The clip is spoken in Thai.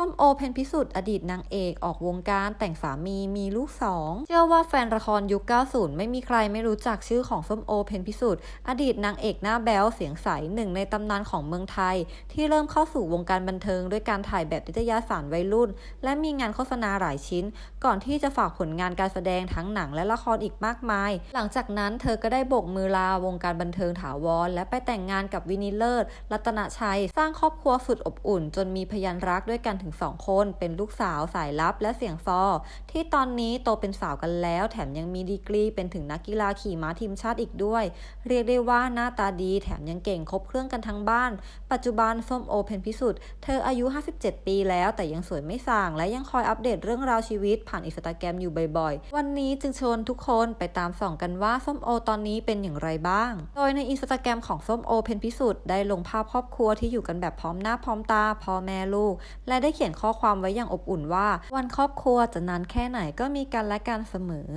ส้มโอเพนพิสุทธิ์อดีตนางเอกออกวงการแต่งสามีมีลูกสองเชื่อว่าแฟนละครยุค 90 ไม่มีใครไม่รู้จักชื่อของส้มโอเพนพิสุทธิ์อดีตนางเอกหน้าแบ๊วเสียงใสหนึ่งในตำนานของเมืองไทย ที่เริ่มเข้าสู่วงการบันเทิงด้วยการถ่ายแบบนิตยสารวัยรุ่น และมีงานโฆษณาหลายชิ้น ก่อนที่จะฝากผลงานการแสดงทั้งหนังและละครอีกมากมาย หลังจากนั้นเธอก็ได้โบกมือลาวงการบันเทิงถาวรและไปแต่งงานกับวินิเลิศรัตนชัย สร้างครอบครัวสุดอบอุ่น จนมีพยานรักด้วยกันถึงสองคน เป็นลูกสาวสายลับและเสียงฟอที่ตอนนี้โตเป็นสาวกันแล้ว แถมยังมีดีกรี เป็นถึงนักกีฬาขี่ม้าทีมชาติอีกด้วย เรียกได้ว่าหน้าตาดี แถมยังเก่งครบเครื่องกันทั้งบ้าน ปัจจุบันส้มโอเพนพิสุทธิ์เธออายุ 57 ปีแล้วแต่ยังสวยไม่ส่าง และยังคอยอัปเดตเรื่องราวชีวิต ผ่านอินสตาแกรมอยู่บ่อยๆ วันนี้จึงชวนทุกคนไปตามส่องกันว่าส้มโอตอนนี้เป็นอย่างไรบ้าง โดยในอินสตาแกรมของส้มโอเพนพิสุทธิ์ได้ลงภาพครอบครัวที่อยู่กันแบบพร้อมหน้าพร้อมตาพ่อแม่ลูก และได้เขียนข้อความไว้อย่างอบอุ่นว่า วันครอบครัวจะนานแค่ไหนก็มีกันและกันเสมอ